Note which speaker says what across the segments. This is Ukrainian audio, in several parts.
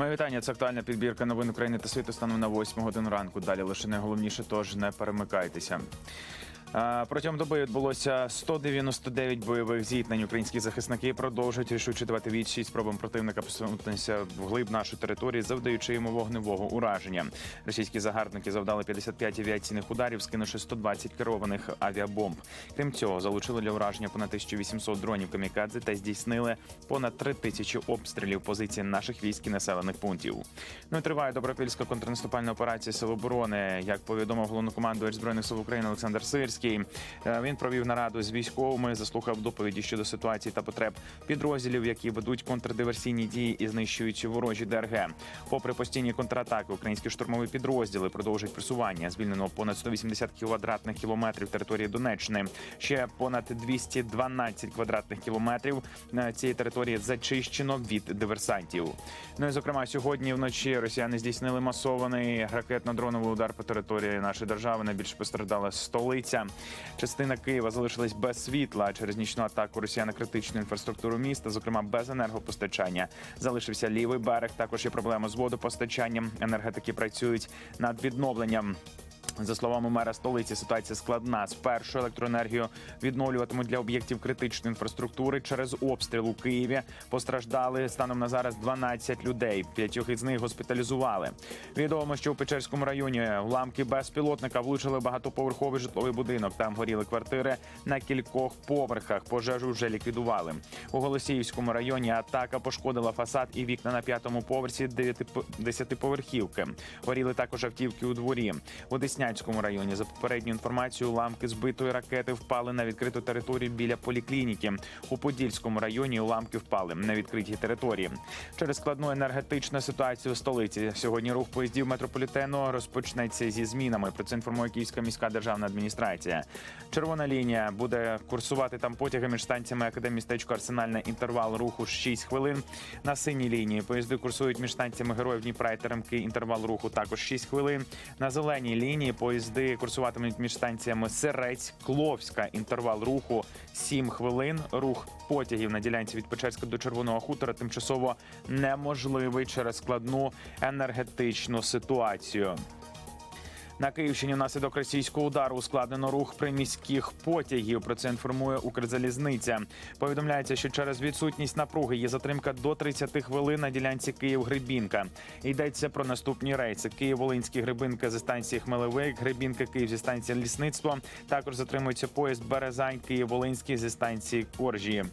Speaker 1: Моє вітання. Це актуальна підбірка новин України та світу станом на 8 годину ранку. Далі лише найголовніше, тож не перемикайтеся. Протягом доби відбулося 199 бойових зіткнень. Українські захисники продовжують рішуче давати відсіч спробам противника посунутися вглиб нашої території, завдаючи йому вогневого ураження. Російські загарбники завдали 55 авіаційних ударів, скинувши 120 керованих авіабомб. Крім цього, залучили для ураження понад 1800 дронів камікадзе та здійснили понад 3 тисячі обстрілів позицій наших військ і населених пунктів. Ну і триває добропільська контрнаступальна операція Сил оборони. Як повідомив головнокомандувач збройних сил України Олександр Сирський, Е, він провів нараду з військовими, заслухав доповіді щодо ситуації та потреб підрозділів, які ведуть контрдиверсійні дії і знищують ворожі ДРГ. Попри постійні контратаки, українські штурмові підрозділи продовжують пресування. Звільнено понад 180 квадратних кілометрів території Донеччини. Ще понад 212 квадратних кілометрів на цієї території зачищено від диверсантів. Ну і зокрема, сьогодні вночі росіяни здійснили масований ракетно-дроновий удар по території нашої держави. Найбільше постраждала столиця. Частина Києва залишилась без світла через нічну атаку Росія на критичну інфраструктуру міста, зокрема без енергопостачання. Залишився лівий берег. Також є проблема з водопостачанням. Енергетики працюють над відновленням. За словами мера столиці, ситуація складна. Спершу електроенергію відновлюватимуть для об'єктів критичної інфраструктури через обстріл у Києві. Постраждали станом на зараз 12 людей. П'ятьох із них госпіталізували. Відомо, що у Печерському районі уламки безпілотника влучили багатоповерховий житловий будинок. Там горіли квартири на кількох поверхах. Пожежу вже ліквідували. У Голосіївському районі атака пошкодила фасад і вікна на п'ятому поверсі десятиповерхівки. Горіли також автівки у дворі. У Деснянському районі за попередньою інформацією уламки збитої ракети впали на відкриту територію біля поліклініки. У Подільському районі уламки впали на відкритій території. Через складну енергетичну ситуацію в столиці сьогодні рух поїздів метрополітену розпочнеться зі змінами. Про це інформує Київська міська державна адміністрація. Червона лінія буде курсувати там потяги між станціями Академістечко Арсенальна інтервал руху 6 хвилин. На синій лінії поїзди курсують між станціями Героїв Дніпра і Теремки. Інтервал руху також 6 хвилин. На зеленій лінії поїзди курсуватимуть між станціями Сирець, Кловська. Інтервал руху 7 хвилин. Рух потягів на ділянці від Печерська до Червоного хутора тимчасово неможливий через складну енергетичну ситуацію. На Київщині внаслідок російського удару ускладнено рух приміських потягів. Про це інформує Укрзалізниця. Повідомляється, що через відсутність напруги є затримка до 30 хвилин на ділянці Київ-Гребінка. Йдеться про наступні рейси: Київ-Волинський Гребинка зі станції Хмелевик, Гребінка Київ зі станції Лісництво. Також затримується поїзд Березань, Київ-Волинський зі станції Коржі.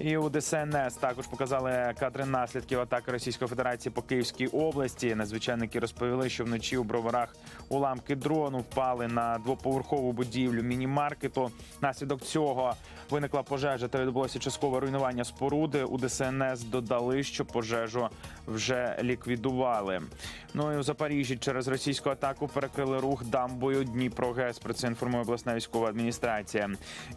Speaker 1: І у ДСНС також показали кадри наслідків атаки Російської Федерації по Київській області. Надзвичайники розповіли, що вночі у броварах уламки дрону впали на двоповерхову будівлю міні-маркету. Наслідок цього виникла пожежа та відбулося часткове руйнування споруди. У ДСНС додали, що пожежу вже ліквідували. Ну і у Запоріжжі через російську атаку перекрили рух дамбою Дніпро ГЕС. Про це інформує обласна військова адміністрація.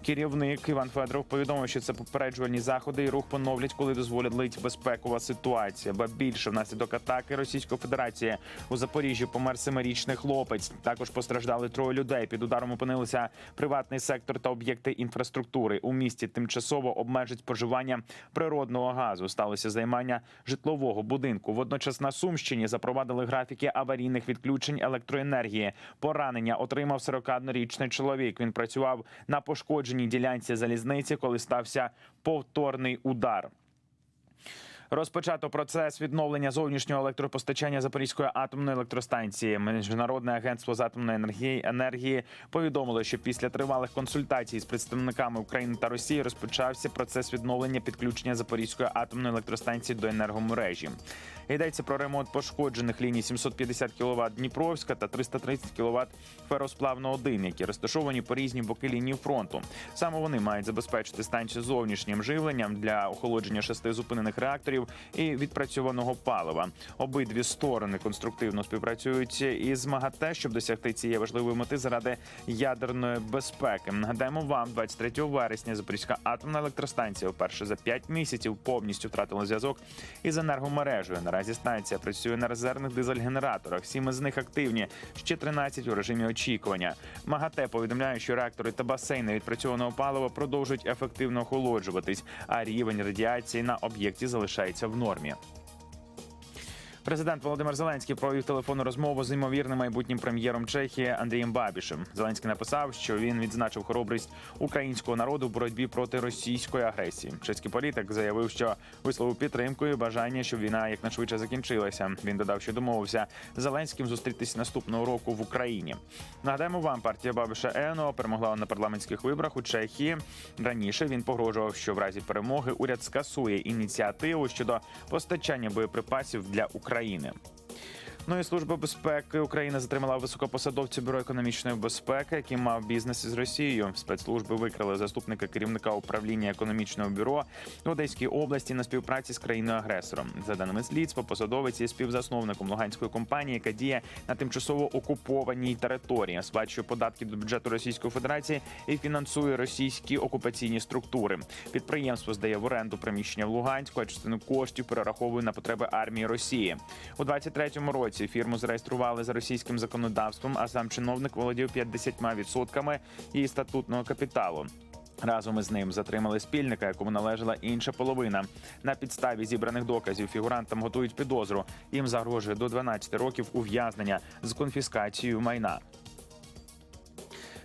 Speaker 1: Керівник Іван Федоров повідомив, що це попереджувальні заходи і рух поновлять, коли дозволять безпекова ситуація. Ба більше внаслідок атаки Російської Федерації у Запоріжжі помер семирічний хлопець. Також постраждали троє людей. Під ударом опинилися приватний сектор та об'єкти інфраструктури. У місті тимчасово обмежить споживання природного газу. Сталося займання житлового будинку. Водночас на Сумщині запровадили графіки аварійних відключень електроенергії. Поранення отримав 41-річний чоловік. Він працював на пошкодженій ділянці залізниці, коли стався повторний удар. Розпочато процес відновлення зовнішнього електропостачання Запорізької атомної електростанції. Міжнародне агентство з атомної енергії енергії повідомило, що після тривалих консультацій з представниками України та Росії розпочався процес відновлення підключення Запорізької атомної електростанції до енергомережі. Йдеться про ремонт пошкоджених ліній 750 кВт Дніпровська та 330 кВт Феросплавно 1 які розташовані по різні боки лінії фронту. Саме вони мають забезпечити станцію зовнішнім живленням для охолодження шести зупинених реакторів і відпрацьованого палива. Обидві сторони конструктивно співпрацюють із МАГАТЕ, щоб досягти цієї важливої мети заради ядерної безпеки. Нагадаємо вам, 23 вересня Запорізька атомна електростанція вперше за 5 місяців повністю втратила зв'язок із енергомережею. Наразі станція працює на резервних дизель-генераторах. Сім із них активні, ще 13 у режимі очікування. МАГАТЕ повідомляє, що реактори та басейни відпрацьованого палива продовжують ефективно охолоджуватись, а рівень радіації на об'єкті залишається в нормі. Президент Володимир Зеленський провів телефонну розмову з ймовірним майбутнім прем'єром Чехії Андрієм Бабішем. Зеленський написав, що він відзначив хоробрість українського народу в боротьбі проти російської агресії. Чеський політик заявив, що висловив підтримку і бажання, щоб війна якнайшвидше закінчилася. Він додав, що домовився з Зеленським зустрітися наступного року в Україні. Нагадаємо вам, партія Бабіша Ено перемогла на парламентських виборах у Чехії. Раніше він погрожував, що в разі перемоги уряд скасує ініціативу щодо постачання боєприпасів для України. України. Ну і служба безпеки України затримала високопосадовця бюро економічної безпеки, який мав бізнес із Росією. Спецслужби викрили заступника керівника управління економічного бюро в Одеській області на співпраці з країною агресором. За даними слідства, посадовець є співзасновником луганської компанії, яка діє на тимчасово окупованій території, сплачує податки до бюджету Російської Федерації і фінансує російські окупаційні структури. Підприємство здає в оренду приміщення в Луганську, а частину коштів перераховує на потреби армії Росії у 23-му році. Фірму зареєстрували за російським законодавством, а сам чиновник володів 50% її статутного капіталу. Разом із ним затримали спільника, якому належала інша половина. На підставі зібраних доказів фігурантам готують підозру. Їм загрожує до 12 років ув'язнення з конфіскацією майна.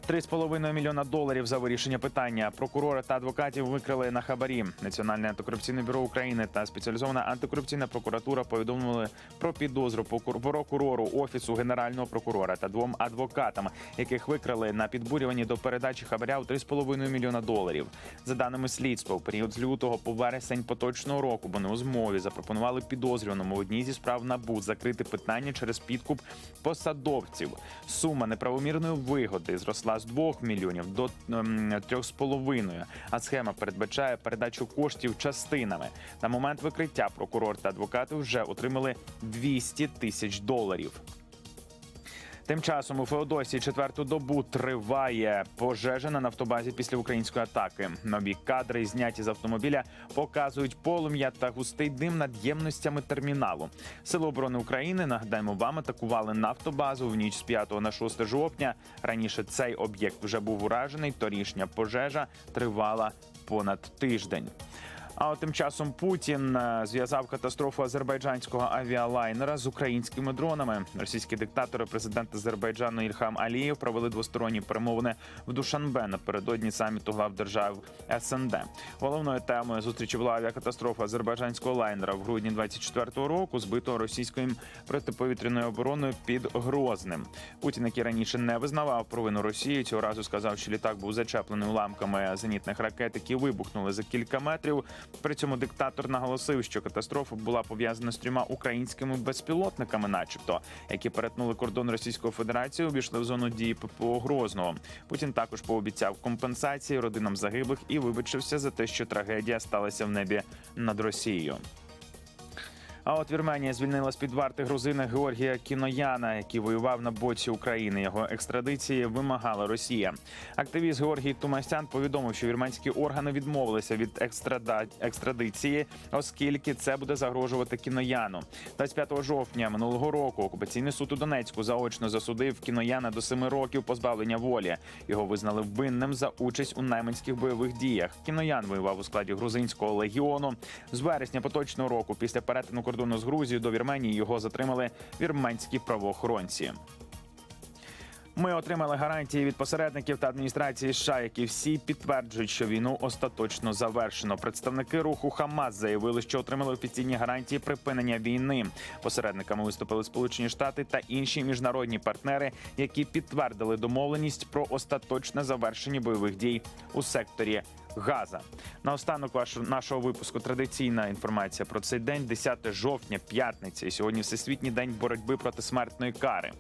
Speaker 1: 3,5 мільйона доларів за вирішення питання. Прокурори та адвокатів викрили на хабарі. Національне антикорупційне бюро України та спеціалізована антикорупційна прокуратура повідомили про підозру прокурору офісу генерального прокурора та двом адвокатам, яких викрили на підбурюванні до передачі хабаря у 3,5 мільйона доларів. За даними слідства, у період з лютого по вересень поточного року вони у змові запропонували підозрюваному в одній зі справ НАБУ закрити питання через підкуп посадовців. Сума неправомірної вигоди зросла з 2 мільйонів до ем, 3,5, а схема передбачає передачу коштів частинами. На момент викриття прокурор та адвокати вже отримали 200 тисяч доларів. Тим часом у Феодосії четверту добу триває пожежа на нафтобазі після української атаки. Нові кадри, зняті з автомобіля, показують полум'я та густий дим над ємностями терміналу. Сили оборони України нагадаємо вам атакували нафтобазу в ніч з 5 на 6 жовтня. Раніше цей об'єкт вже був уражений. Торішня пожежа тривала понад тиждень. А от тим часом Путін е, зв'язав катастрофу азербайджанського авіалайнера з українськими дронами. Російський диктатор і президент Азербайджану Ільхам Алієв провели двосторонні перемовини в Душанбе напередодні саміту глав держав СНД. Головною темою зустрічі була авіакатастрофа азербайджанського лайнера в грудні 24-го року, збитого російською протиповітряною обороною під Грозним. Путін, який раніше не визнавав провину Росії, цього разу сказав, що літак був зачеплений уламками зенітних ракет, які вибухнули за кілька метрів. При цьому диктатор наголосив, що катастрофа була пов'язана з трьома українськими безпілотниками, начебто, які перетнули кордон Російської Федерації, увійшли в зону дії ППО Грозного. Путін також пообіцяв компенсації родинам загиблих і вибачився за те, що трагедія сталася в небі над Росією. А от Вірменія звільнила з під варти грузина Георгія Кінояна, який воював на боці України. Його екстрадиції вимагала Росія. Активіст Георгій Тумасян повідомив, що вірменські органи відмовилися від екстрада... екстрадиції, оскільки це буде загрожувати кінояну. 25 жовтня минулого року окупаційний суд у Донецьку заочно засудив кінояна до 7 років позбавлення волі. Його визнали винним за участь у найманських бойових діях. Кіноян воював у складі грузинського легіону. З вересня поточного року, після перетину кордону з Грузією до Вірменії, його затримали вірменські правоохоронці. Ми отримали гарантії від посередників та адміністрації США, які всі підтверджують, що війну остаточно завершено. Представники руху Хамас заявили, що отримали офіційні гарантії припинення війни. Посередниками виступили Сполучені Штати та інші міжнародні партнери, які підтвердили домовленість про остаточне завершення бойових дій у секторі. Газа наостанок вашого нашого випуску традиційна інформація про цей день, 10 жовтня, п'ятниця. І сьогодні всесвітній день боротьби проти смертної кари.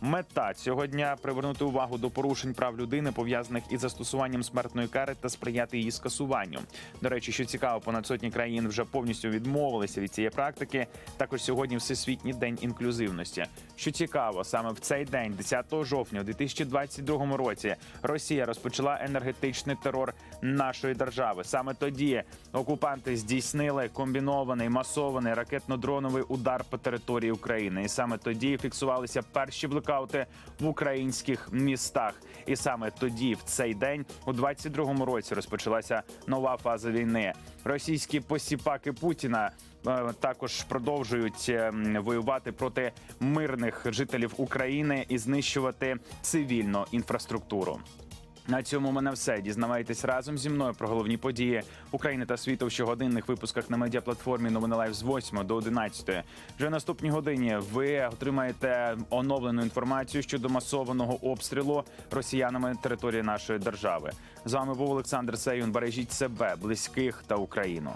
Speaker 1: Мета цього дня привернути увагу до порушень прав людини, пов'язаних із застосуванням смертної кари та сприяти її скасуванню. До речі, що цікаво, понад сотні країн вже повністю відмовилися від цієї практики. Також сьогодні всесвітній день інклюзивності. Що цікаво, саме в цей день, 10 жовтня, у 2022 році, Росія розпочала енергетичний терор нашої держави. Саме тоді окупанти здійснили комбінований масований ракетно-дроновий удар по території України, і саме тоді фіксувалися перші блекаути блекаути в українських містах. І саме тоді, в цей день, у 22-му році, розпочалася нова фаза війни. Російські посіпаки Путіна е, також продовжують е, воювати проти мирних жителів України і знищувати цивільну інфраструктуру. На цьому мене все. Дізнавайтесь разом зі мною про головні події України та світу в щогодинних випусках на медіаплатформі Новини Лайв з 8 до 11. Вже наступній годині ви отримаєте оновлену інформацію щодо масованого обстрілу росіянами території нашої держави. З вами був Олександр Сейюн. Бережіть себе, близьких та Україну.